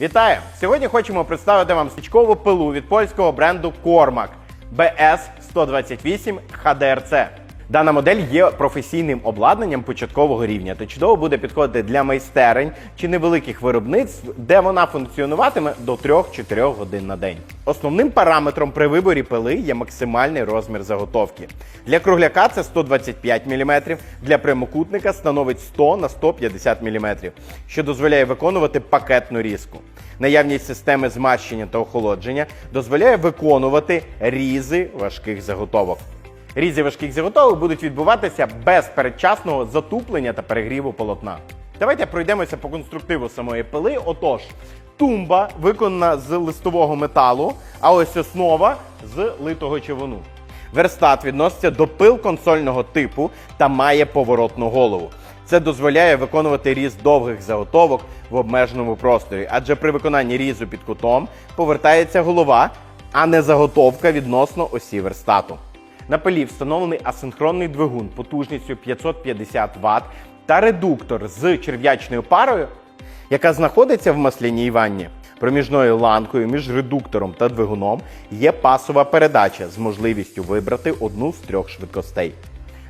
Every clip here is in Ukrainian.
Вітаю! Сьогодні хочемо представити вам стрічкову пилу від польського бренду Cormac BS 128 HDRC. Дана модель є професійним обладнанням початкового рівня та чудово буде підходити для майстерень чи невеликих виробництв, де вона функціонуватиме до 3-4 годин на день. Основним параметром при виборі пили є максимальний розмір заготовки. Для кругляка це 125 мм, для прямокутника становить 100 на 150 мм, що дозволяє виконувати пакетну різку. Наявність системи змащення та охолодження дозволяє виконувати різи важких заготовок. Різи важких заготовок будуть відбуватися без передчасного затуплення та перегріву полотна. Давайте пройдемося по конструктиву самої пили. Отож, тумба виконана з листового металу, а ось основа з литого човуну. Верстат відноситься до пил консольного типу та має поворотну голову. Це дозволяє виконувати різ довгих заготовок в обмеженому просторі, адже при виконанні різу під кутом повертається голова, а не заготовка відносно осі верстату. На пилі встановлений асинхронний двигун потужністю 550 Вт та редуктор з черв'ячною парою, яка знаходиться в масляній ванні. Проміжною ланкою між редуктором та двигуном є пасова передача з можливістю вибрати одну з трьох швидкостей.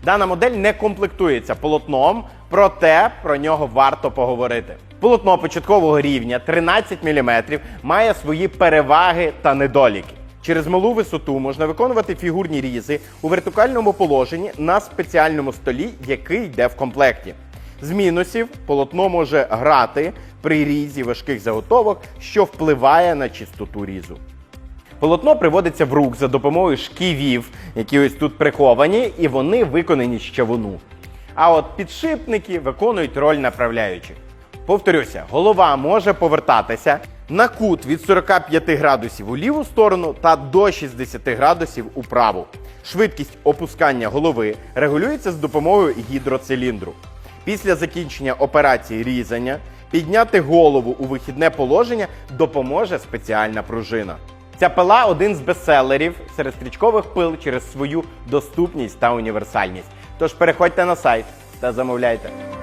Дана модель не комплектується полотном, проте про нього варто поговорити. Полотно початкового рівня 13 мм має свої переваги та недоліки. Через малу висоту можна виконувати фігурні різи у вертикальному положенні на спеціальному столі, який йде в комплекті. З мінусів полотно може грати при різі важких заготовок, що впливає на чистоту різу. Полотно приводиться в рук за допомогою шківів, які ось тут приховані, і вони виконані з чавуну. А от підшипники виконують роль направляючих. Повторюся, голова може повертатися на кут від 45 градусів у ліву сторону та до 60 градусів у праву. Швидкість опускання голови регулюється з допомогою гідроциліндру. Після закінчення операції різання підняти голову у вихідне положення допоможе спеціальна пружина. Ця пила один з бестселерів серед стрічкових пил через свою доступність та універсальність. Тож переходьте на сайт та замовляйте.